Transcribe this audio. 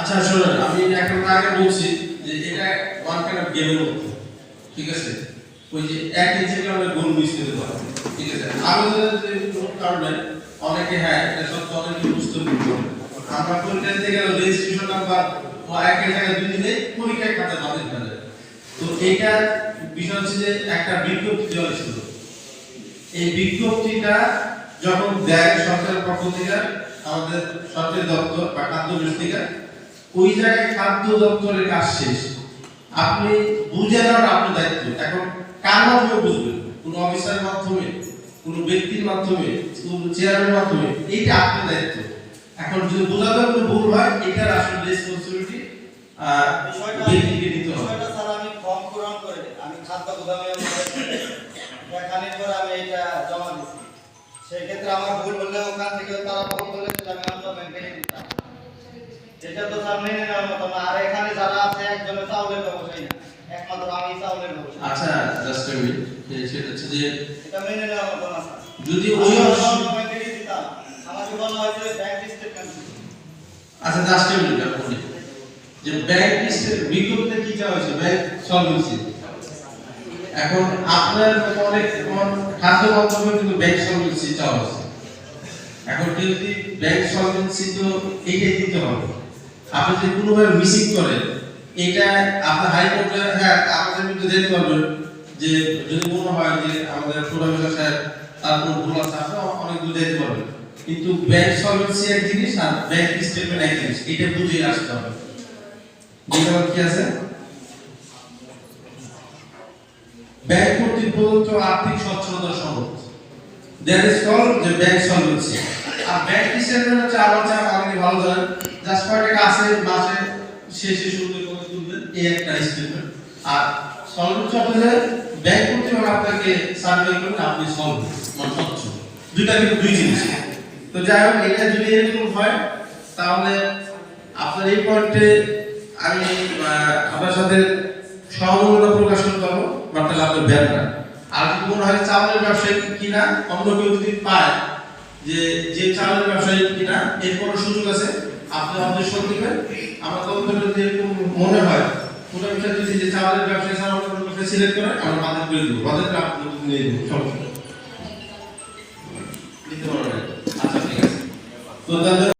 আচ্ছা শোনেন, আমি এখন আগে বলছি যে এটা ওয়ান কাইন্ড অফ গেমের মতো, ঠিক আছে? ওই যে এক গোল ঠিক আছে? আবেদনের যে কারণে অনেকে হ্যাঁ এটা সত্য, অনেকে বুঝতে পারবে আমরা পরীক্ষা দিতে গেলে রেজিস্ট্রেশন নাম্বার ও জায়গায় দুই পরীক্ষায় খাতে তো এইটার বিষয় হচ্ছে যে একটা বিজ্ঞপ্তি দেওয়া এই বিজ্ঞপ্তিটা যখন দেয় সরকারের পক্ষ থেকে আমাদের সরকারি দপ্তর বা খাদ্য বিস্তিকা ওই জায়গায় খাদ্য দপ্তরের কাজ শেষ। আপনি বুঝে নেওয়ার আপনার দায়িত্ব। এখন কার মাধ্যমে বুঝবেন? কোন অফিসারের মাধ্যমে কোন ব্যক্তির মাধ্যমে কোন চেয়ারের মাধ্যমে? এইটা আপনার দায়িত্ব। এখন যদি বোঝাতে কোনো ভুল হয় এটার আসলে রেসপন্সিবিলিটি বিষয়টা নিতে হবে। আমি ফর্ম পূরণ করে আমি খাদ্য গুদামে দেখানোর পর আমি এটা জমা দিচ্ছি সেই ক্ষেত্রে আমার ভুল হলে ওখান থেকে তারা ভুল বলেছিল আমি অন্য ব্যাংকে দিতাম এটা তো স্যার মেনে নেওয়ার মতো না। আর এখানে যারা আছে একজনের চাউলের ব্যবসায়ী না। একমাত্র আমি চাউলের ব্যবসায়ী। আচ্ছা জাস্ট এ মিনিট সেটা হচ্ছে যে এটা মেনে নেওয়ার মতো না যদি ওই ব্যাংকে দিতাম আমাকে বলা হয়েছে ব্যাংক স্টেটমেন্ট আচ্ছা জাস্ট এ মিনিট আপনি। যে ব্যাংক লিস্টের বিজ্ঞপ্তিতে কি চাওয়া হয়েছে? ব্যাংক সলভেন্সি এখন আপনার অনেক খাদ্য মন্ত্রণালয় কিন্তু ব্যাংক সলভেন্সি চাওয়া হয়েছে এখন যদি ব্যাংক সলভেন্সি তো এইটাই দিতে হবে আপনি যদি কোনোভাবে মিসিং করেন, এটা আপনার হাইকোর্টে হ্যাঁ আমাদের কিন্তু দেখতে পারবেন যে যদি মনে হয় যে আমাদের প্রফেসর সাহেব তার কোনো ভুল আছে, আপনি অনেক দূর যেতে পারবেন। কিন্তু ব্যাংক সলভেন্সি এক জিনিস আর ব্যাংক স্টেটমেন্ট এক জিনিস, এটা বুঝে আসতে হবে। যেটা কি আছে? ব্যাংক কর্তৃক প্রদত্ত আর্থিক সচ্ছলতা সনদ। দ্যাট ইজ কল্ড যে ব্যাংক সলভেন্সি আর ব্যাংক স্টেটমেন্ট হচ্ছে আমার চা অনেকে ভালো জানেন জাস্ট কয় টাকা আছে মাসে, শেষে শুরুতে কত তুলবেন? এই একটা স্টেটমেন্ট আর সলভেন্সি আপনাদের ব্যাংক কর্তৃক আপনাকে সার্ভে করলে আপনি সলভ মানে স্বচ্ছ। দুইটা কিন্তু দুই জিনিস। তো যাই হোক, এটা যদি এরকম হয়, তাহলে আপনার এই পয়েন্টে আমি আপনার সাথে সহমর্মিতা প্রকাশ করতে পারব। তাহলে আপনি বের না। আর যদি মনে হয় চাউলের ব্যবসায়ী কিনা, অন্য কেউ যদি পায় যে যে চাউলের ব্যবসায়ী কিনা এরপরও সুযোগ আছে? আপনি আমাদের সব দিবেন আমার তদন্ত যদি মনে হয় কোনো বিষয় যদি যে চাউলের ব্যবসায়ী ছাড়া অন্য কোনো সিলেক্ট করে, আমরা বাতিল করে দেবো। করে আপনি নিয়ে দেবো সমস্যা আচ্ছা ঠিক আছে। তো